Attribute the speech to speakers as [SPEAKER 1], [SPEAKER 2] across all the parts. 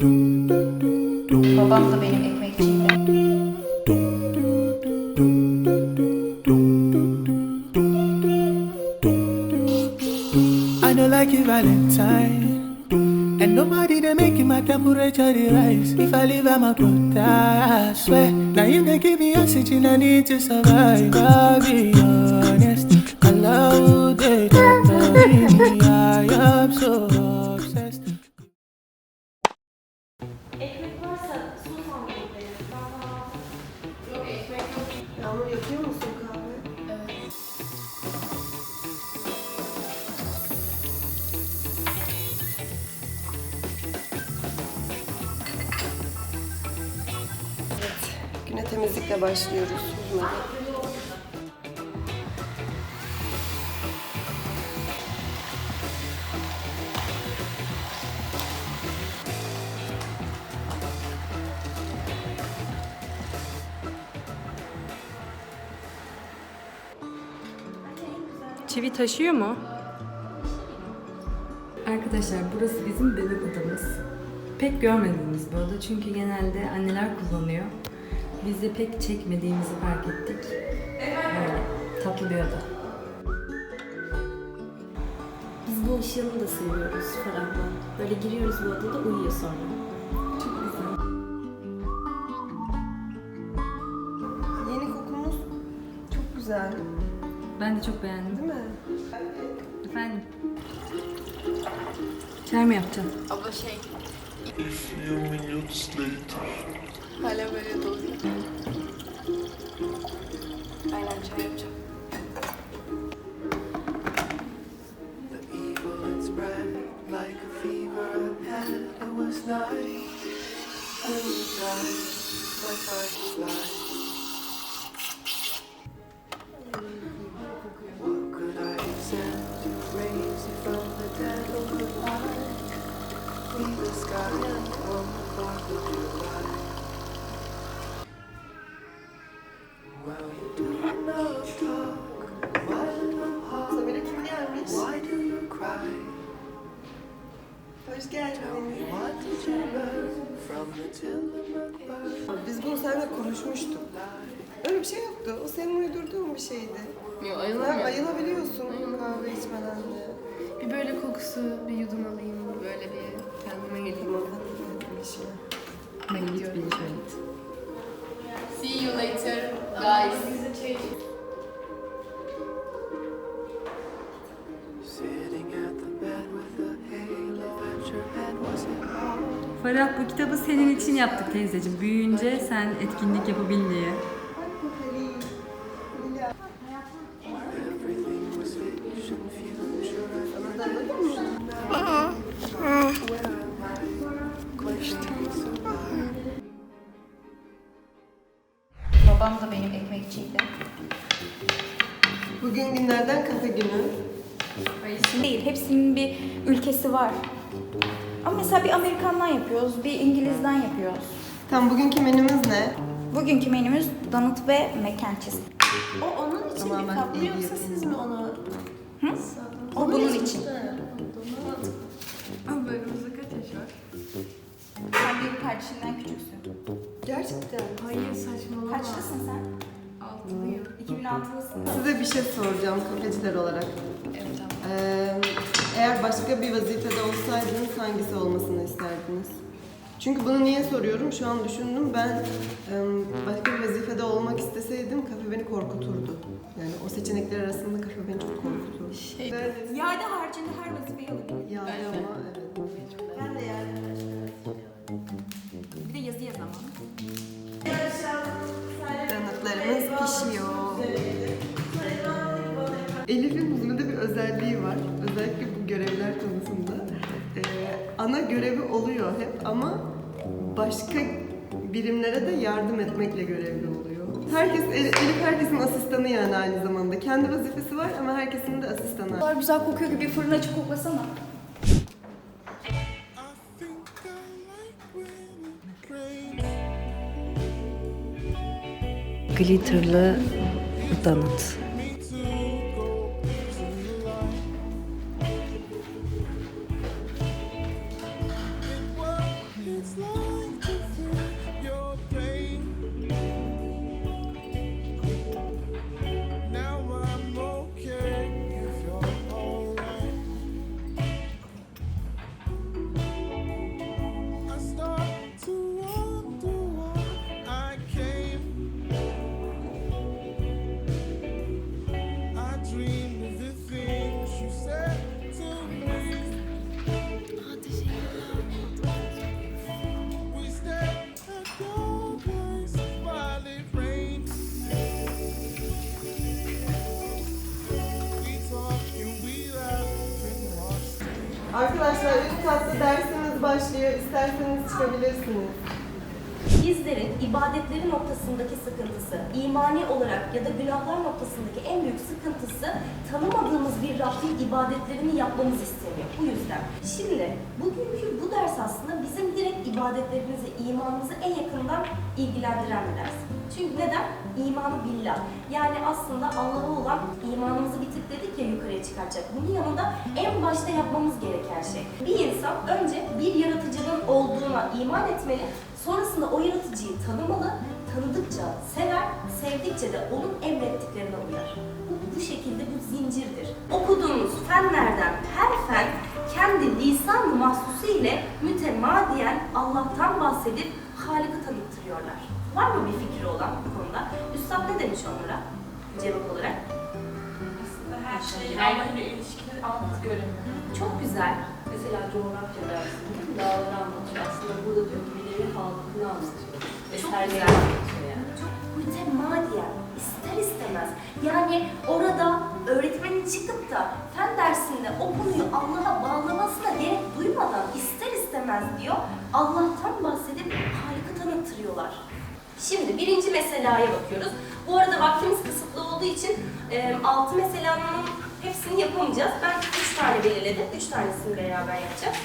[SPEAKER 1] I know like you Valentine. And nobody they making my temperature rise. If I leave, I'm a good. I swear. Now you they give me oxygen I need to survive. I'll be honest. I love the. I am so
[SPEAKER 2] başlıyoruz. Bunları.
[SPEAKER 3] Çivi taşıyor mu? Arkadaşlar burası bizim bebek odamız. Pek görmediğimiz bir oda çünkü genelde anneler kullanıyor. Biz de pek çekmediğimizi fark ettik. Böyle tatlı bir oda.
[SPEAKER 4] Biz bu ışığını da seviyoruz Ferah'la. Böyle giriyoruz bu odada uyuyor sonra. Çok güzel.
[SPEAKER 2] Yeni kokumuz çok güzel.
[SPEAKER 3] Ben de çok beğendim.
[SPEAKER 2] Değil mi?
[SPEAKER 3] Efendim? Çay mı yapacaksın?
[SPEAKER 5] Abla şey,
[SPEAKER 6] few minutes later.
[SPEAKER 1] പല പല തോന്നി.
[SPEAKER 3] Farah bu kitabı senin için yaptık teyzeciğim. Büyüyünce sen etkinlik yapabil diye.
[SPEAKER 5] Babam da benim ekmekçiydi.
[SPEAKER 2] Bugün günlerden kafe günü.
[SPEAKER 7] değil. Hepsinin bir ülkesi var. Ama mesela bir Amerikan'dan yapıyoruz, bir İngiliz'den yapıyoruz.
[SPEAKER 2] Tam bugünkü menümüz ne?
[SPEAKER 7] Bugünkü menümüz donut ve mac and cheese.
[SPEAKER 4] O onun için
[SPEAKER 2] Tamamen
[SPEAKER 4] mi kaplı
[SPEAKER 2] iyi
[SPEAKER 4] yoksa
[SPEAKER 2] yapıyorsun.
[SPEAKER 4] siz mi onu?
[SPEAKER 7] Hı? O bunun için.
[SPEAKER 3] Aramızda kaç yaş var?
[SPEAKER 7] Sen benim kardeşimden küçüksün.
[SPEAKER 2] Gerçekten.
[SPEAKER 3] Hayır saçmalama.
[SPEAKER 7] Kaçlısın sen?
[SPEAKER 3] Altılıyım.
[SPEAKER 7] 2006'lısın.
[SPEAKER 2] Size bir şey soracağım kafeciler olarak. Ee, eğer başka bir vazifede olsaydınız hangisi olmasını isterdiniz? Çünkü bunu niye soruyorum? Şu an düşündüm. Ben em, başka bir vazifede olmak isteseydim kafe beni korkuturdu. Yani o seçenekler arasında kafe beni çok korkuturdu.
[SPEAKER 5] Şey,
[SPEAKER 2] Evet.
[SPEAKER 7] Yerde haricinde her vazifeyi alabilirim.
[SPEAKER 2] Yani ama evet.
[SPEAKER 4] Ben de yani.
[SPEAKER 7] Bir de yazı yazamam.
[SPEAKER 2] Görevler konusunda. Ee, ana görevi oluyor hep ama başka birimlere de yardım etmekle görevli oluyor. Herkes, Elif herkesin asistanı yani aynı zamanda. Kendi vazifesi var ama herkesin de asistanı.
[SPEAKER 7] Kadar güzel kokuyor ki bir fırın açıp koklasana.
[SPEAKER 3] Glitterlı donut.
[SPEAKER 2] Arkadaşlar üst katta dersimiz başlıyor. İsterseniz çıkabilirsiniz.
[SPEAKER 4] Bizlerin ibadetleri noktasındaki sıkıntısı, imani olarak ya da günahlar noktasındaki en büyük sıkıntısı tanımadığımız bir Rabbin ibadetlerini yapmamız istemiyor. Bu yüzden. Şimdi bugünkü bu ders aslında bizim direkt ibadetlerimizi, imanımızı en yakından ilgilendiren bir ders. Çünkü neden? İmanı billah. Yani aslında Allah'a olan imanımızı bir tık dedik ya yukarıya çıkaracak. Bunun yanında en başta yapmamız gereken şey. Bir insan önce bir yaratıcının olduğuna iman etmeli. Sonrasında o yaratıcıyı tanımalı. Tanıdıkça sever, sevdikçe de onun emrettiklerine uyar. Şekilde bu zincirdir. Okuduğumuz fenlerden her fen kendi lisan mahsusu ile mütemadiyen Allah'tan bahsedip Halık'ı tanıttırıyorlar. Var mı bir fikri olan bu konuda? Üstad ne demiş onlara cevap olarak?
[SPEAKER 8] Aslında her şey Allah'la ilişkili alt görünüyor.
[SPEAKER 4] Çok güzel.
[SPEAKER 3] Mesela coğrafya dersinde dağları anlatıyor. Aslında burada diyor ki bir nevi anlatıyor.
[SPEAKER 4] Çok güzel.
[SPEAKER 3] anlatıyor yani.
[SPEAKER 4] Çok mütemadiyen, ister istemez. Yani orada öğretmenin çıkıp da fen dersinde o konuyu Allah'a bağlamasına gerek duymadan ister istemez diyor, Allah'tan bahsedip Halık'ı tanıttırıyorlar. Şimdi birinci meselaya bakıyoruz. Bu arada vaktimiz kısıtlı olduğu için e, altı meselanın hepsini yapamayacağız. Ben üç tane belirledim. Üç tanesini beraber yapacağız.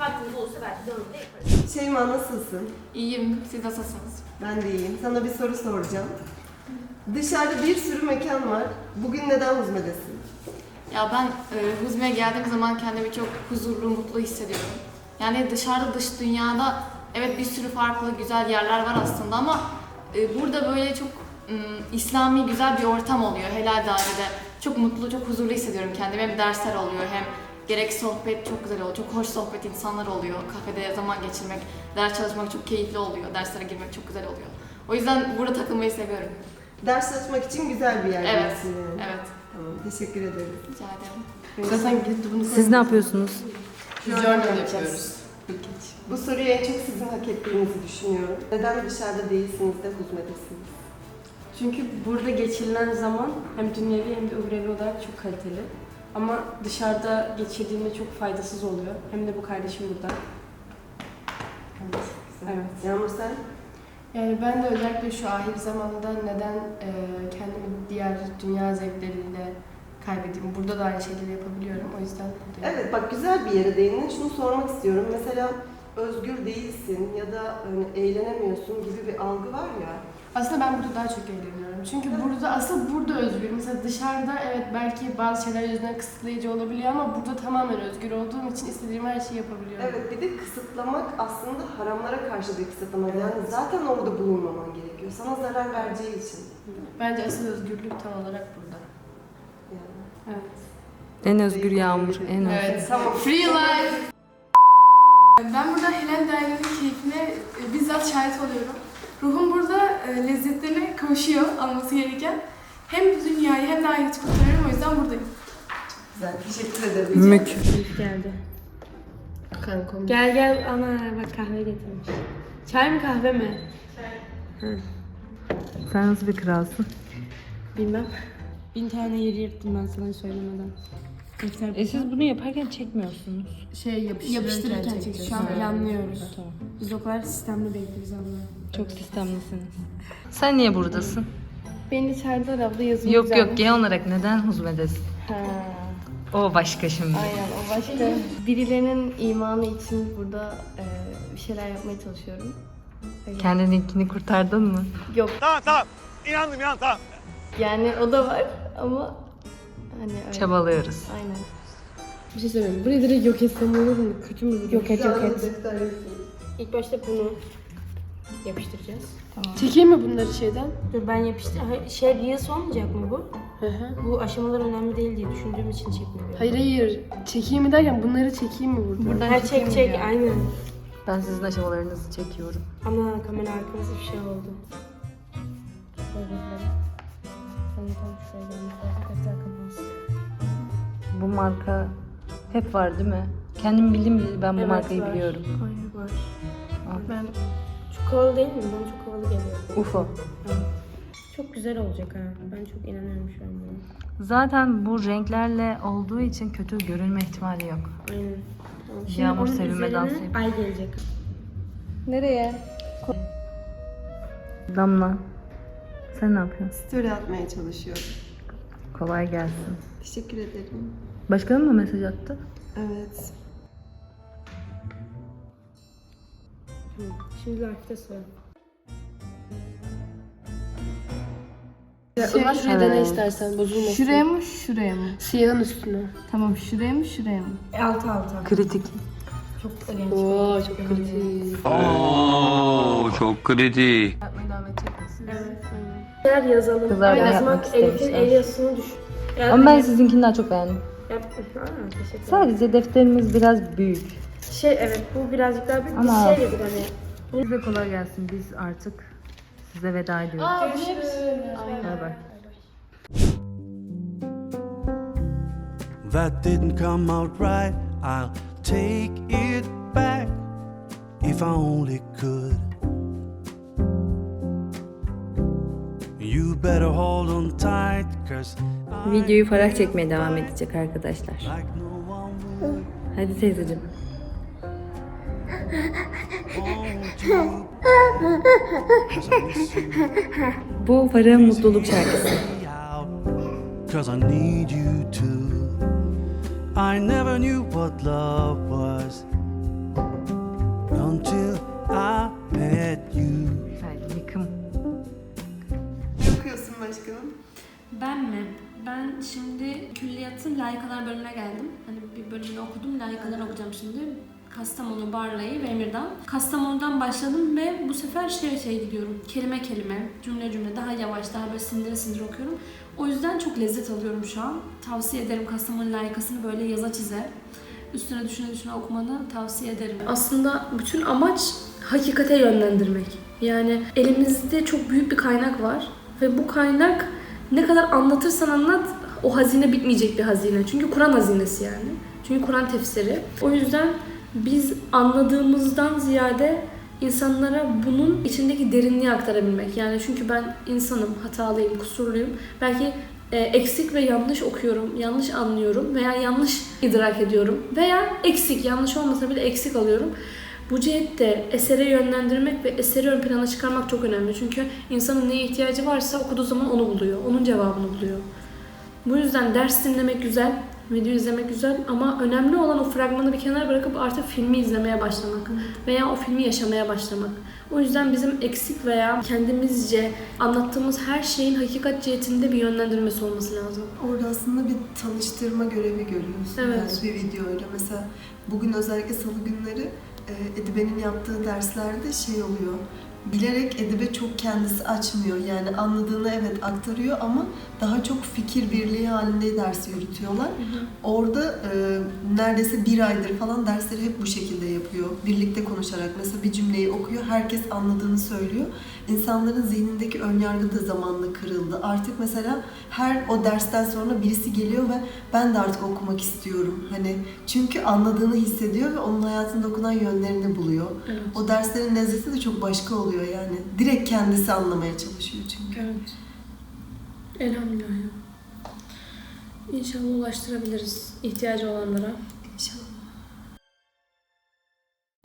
[SPEAKER 4] Vaktimiz olursa belki dördünü de yaparız.
[SPEAKER 2] Şeyma nasılsın?
[SPEAKER 5] İyiyim. Siz nasılsınız?
[SPEAKER 2] Ben de iyiyim. Sana bir soru soracağım. Dışarıda bir sürü mekan var. Bugün neden Huzme'desin?
[SPEAKER 5] Ya ben e, Huzme'ye geldiğim zaman kendimi çok huzurlu, mutlu hissediyorum. Yani dışarıda, dış dünyada evet bir sürü farklı güzel yerler var aslında ama e, burada böyle çok ım, İslami güzel bir ortam oluyor helal dairede. Çok mutlu, çok huzurlu hissediyorum kendimi. Hem dersler oluyor hem gerek sohbet çok güzel oluyor. Çok hoş sohbet insanlar oluyor. Kafede zaman geçirmek, ders çalışmak çok keyifli oluyor. Derslere girmek çok güzel oluyor. O yüzden burada takılmayı seviyorum.
[SPEAKER 2] Ders çalışmak için güzel bir yer
[SPEAKER 5] Evet,
[SPEAKER 2] burası yani.
[SPEAKER 5] evet.
[SPEAKER 2] Tamam, teşekkür ederim.
[SPEAKER 5] Rica ederim. Zaten gidip bunu
[SPEAKER 3] Siz ne yapıyorsunuz?
[SPEAKER 5] Journal yapıyoruz.
[SPEAKER 2] Bu soruyu en çok sizin hak ettiğinizi düşünüyorum. Neden dışarıda değilsiniz de Huzme'desiniz?
[SPEAKER 9] Çünkü burada geçirilen zaman hem dünyevi hem de uhrevi olarak çok kaliteli. Ama dışarıda geçirdiğinde çok faydasız oluyor. Hem de bu kardeşim burada. Evet.
[SPEAKER 2] Yağmur sen?
[SPEAKER 8] Yani ben de özellikle şu ahir zamanda neden e, kendimi diğer dünya zevkleriyle kaybedeyim. Burada da aynı şeyleri yapabiliyorum. O yüzden.
[SPEAKER 2] Evet bak güzel bir yere değindin. Şunu sormak istiyorum. Mesela özgür değilsin ya da hani eğlenemiyorsun gibi bir algı var ya.
[SPEAKER 8] Aslında ben burada daha çok eğleniyorum. Çünkü burada aslında burada özgür. Mesela dışarıda evet belki bazı şeyler yüzünden kısıtlayıcı olabiliyor ama burada tamamen özgür olduğum için istediğim her şeyi yapabiliyorum.
[SPEAKER 2] Evet bir de kısıtlamak aslında haramlara karşı bir kısıtlama. Yani zaten orada bulunmaman gerekiyor. Sana zarar vereceği için.
[SPEAKER 8] Bence asıl özgürlük tam olarak burada.
[SPEAKER 2] Yani.
[SPEAKER 9] Evet.
[SPEAKER 3] En özgür yağmur, en özgür.
[SPEAKER 5] Evet.
[SPEAKER 2] Tamam.
[SPEAKER 5] Free life.
[SPEAKER 10] Ben burada Helal Dairesi'nin keyfine e, bizzat şahit oluyorum. Ruhum burada kavuşuyor alması gereken. Hem dünyayı hem de ahireti kurtarıyorum o yüzden buradayım.
[SPEAKER 2] Güzel. Teşekkür ederim.
[SPEAKER 3] Mük.
[SPEAKER 9] geldi.
[SPEAKER 8] Kankom.
[SPEAKER 9] Gel gel ana bak kahve getirmiş. Çay mı kahve mi?
[SPEAKER 3] Sen nasıl bir kralsın?
[SPEAKER 9] Bilmem. Bin tane yeri yırttım ben sana söylemeden. Defter
[SPEAKER 3] E siz bunu yaparken çekmiyorsunuz.
[SPEAKER 8] Şey yapıştırırken,
[SPEAKER 9] yapıştırırken
[SPEAKER 8] çekeceğiz.
[SPEAKER 9] çekiyoruz. Şu an planlıyoruz.
[SPEAKER 3] Tamam.
[SPEAKER 9] Biz o kadar sistemli bekliyoruz ama.
[SPEAKER 3] Çok sistemlisiniz. Sen niye buradasın?
[SPEAKER 9] Beni çağırdılar abla yazım
[SPEAKER 3] Yok yok genel olarak neden huzmedesin?
[SPEAKER 9] Ha.
[SPEAKER 3] O başka şimdi.
[SPEAKER 9] Aynen o başka. Birilerinin imanı için burada e, bir şeyler yapmaya çalışıyorum. Öyle.
[SPEAKER 3] Kendininkini kurtardın mı?
[SPEAKER 9] Yok. Tamam tamam. İnandım inan tamam. Yani o da var ama hani öyle.
[SPEAKER 3] Çabalıyoruz.
[SPEAKER 9] Aynen.
[SPEAKER 8] Bir şey söyleyeyim. Burayı direkt yok etsem olur mu? Kötü mü?
[SPEAKER 9] Yok et yok et. İlk başta bunu yapıştıracağız.
[SPEAKER 8] Çekeyim mi bunları şeyden?
[SPEAKER 9] Dur ben yapıştır. Hayır, Şey Reels olmayacak mı bu?
[SPEAKER 8] Hı hı.
[SPEAKER 9] Bu aşamalar önemli değil diye düşündüğüm için çekmiyorum.
[SPEAKER 8] Hayır hayır. Çekeyim mi derken bunları çekeyim mi burada?
[SPEAKER 9] Buradan ha, çek çek aynen.
[SPEAKER 3] Ben sizin aşamalarınızı çekiyorum.
[SPEAKER 9] Ana kamera arkamızda bir şey oldu. Şöyle böyle. Sen tam şuraya gelmiş.
[SPEAKER 3] Bu marka hep var değil mi? Kendim bildim bileli ben bu
[SPEAKER 9] Evet,
[SPEAKER 3] markayı
[SPEAKER 9] var.
[SPEAKER 3] biliyorum.
[SPEAKER 9] Aynen var.
[SPEAKER 3] Al.
[SPEAKER 9] Ben çok havalı değil mi? Bana çok havalı geliyor.
[SPEAKER 3] UFO.
[SPEAKER 9] Çok güzel olacak ha. Ben çok inanıyorum şu an buna.
[SPEAKER 3] Zaten bu renklerle olduğu için kötü görünme ihtimali yok.
[SPEAKER 9] Aynen.
[SPEAKER 3] Yağmur sevinme dansı yapıyor.
[SPEAKER 7] Ay gelecek.
[SPEAKER 3] Nereye? Damla. Sen ne yapıyorsun?
[SPEAKER 2] Story atmaya çalışıyorum.
[SPEAKER 3] Kolay gelsin.
[SPEAKER 2] Teşekkür ederim.
[SPEAKER 3] Başkanım mı mesaj attı?
[SPEAKER 2] Evet.
[SPEAKER 9] Şimdi life'de sor.
[SPEAKER 8] Şey,
[SPEAKER 9] Ulan şuraya dene istersen bozulmasın.
[SPEAKER 8] Şuraya mı şuraya mı?
[SPEAKER 9] Siyahın üstüne.
[SPEAKER 8] Tamam şuraya mı şuraya mı?
[SPEAKER 7] Altı altı.
[SPEAKER 3] Kritik.
[SPEAKER 7] Çok genç.
[SPEAKER 9] Oo çok kritik.
[SPEAKER 11] Oo, çok kritik.
[SPEAKER 8] Yapmaya devam edecek misin? Evet.
[SPEAKER 9] Eğer yazalım.
[SPEAKER 3] Kızlar da
[SPEAKER 9] Aynen.
[SPEAKER 3] yapmak
[SPEAKER 9] Yazmak Elif'in
[SPEAKER 3] istemişler.
[SPEAKER 9] el yazısını düşün. Yani
[SPEAKER 3] Ama ben sizinkini daha çok beğendim.
[SPEAKER 9] Yap... Ha, teşekkür ederim.
[SPEAKER 3] Sadece defterimiz biraz büyük.
[SPEAKER 9] Şey evet bu birazcık daha büyük
[SPEAKER 3] Ama-
[SPEAKER 9] bir şey gibi hani.
[SPEAKER 3] Size kolay gelsin. Biz artık size veda ediyoruz. Bay bay.
[SPEAKER 1] That didn't come out right. I'll take it back if I only could.
[SPEAKER 3] Videoyu Farah çekmeye devam edecek arkadaşlar. Hadi teyzeciğim. Bu Farah'ın mutluluk şarkısı.
[SPEAKER 1] cause I need you to. I never knew what love was until I met you.
[SPEAKER 2] Başkanım?
[SPEAKER 12] Ben mi? Ben şimdi külliyatın layıkalar bölümüne geldim. Hani bir bölümünü okudum, layıkalar okuyacağım şimdi. Kastamonu, Barla'yı ve Emir'den. Kastamonu'dan başladım ve bu sefer şey şey gidiyorum. Kelime kelime, cümle cümle daha yavaş, daha böyle sindire sindire okuyorum. O yüzden çok lezzet alıyorum şu an. Tavsiye ederim Kastamonu layıkasını böyle yaza çize. Üstüne düşüne düşüne okumanı tavsiye ederim. Aslında bütün amaç hakikate yönlendirmek. Yani elimizde çok büyük bir kaynak var ve bu kaynak ne kadar anlatırsan anlat o hazine bitmeyecek bir hazine. Çünkü Kur'an hazinesi yani. Çünkü Kur'an tefsiri. O yüzden biz anladığımızdan ziyade insanlara bunun içindeki derinliği aktarabilmek. Yani çünkü ben insanım, hatalıyım, kusurluyum. Belki e, eksik ve yanlış okuyorum, yanlış anlıyorum veya yanlış idrak ediyorum veya eksik, yanlış olmasa bile eksik alıyorum. Bu cihette esere yönlendirmek ve eseri ön plana çıkarmak çok önemli. Çünkü insanın neye ihtiyacı varsa okuduğu zaman onu buluyor. Onun cevabını buluyor. Bu yüzden ders dinlemek güzel, video izlemek güzel ama önemli olan o fragmanı bir kenara bırakıp artık filmi izlemeye başlamak veya o filmi yaşamaya başlamak. O yüzden bizim eksik veya kendimizce anlattığımız her şeyin hakikat cihetinde bir yönlendirmesi olması lazım.
[SPEAKER 2] Orada aslında bir tanıştırma görevi görüyorsun.
[SPEAKER 12] Evet.
[SPEAKER 2] Yani bir videoyla. Mesela bugün özellikle salı günleri Edibe'nin yaptığı derslerde şey oluyor. Bilerek Edibe çok kendisi açmıyor. Yani anladığını evet aktarıyor ama daha çok fikir birliği halinde ders yürütüyorlar. Orada e, neredeyse bir aydır falan dersleri hep bu şekilde yapıyor. Birlikte konuşarak mesela bir cümleyi okuyor, herkes anladığını söylüyor. İnsanların zihnindeki önyargı da zamanla kırıldı. Artık mesela her o dersten sonra birisi geliyor ve ben de artık okumak istiyorum. Hani çünkü anladığını hissediyor ve onun hayatında dokunan yönlerini buluyor.
[SPEAKER 12] Evet.
[SPEAKER 2] O derslerin lezzeti de çok başka oluyor yani. Direkt kendisi anlamaya çalışıyor çünkü.
[SPEAKER 12] Evet. Elhamdülillah. İnşallah ulaştırabiliriz ihtiyacı olanlara.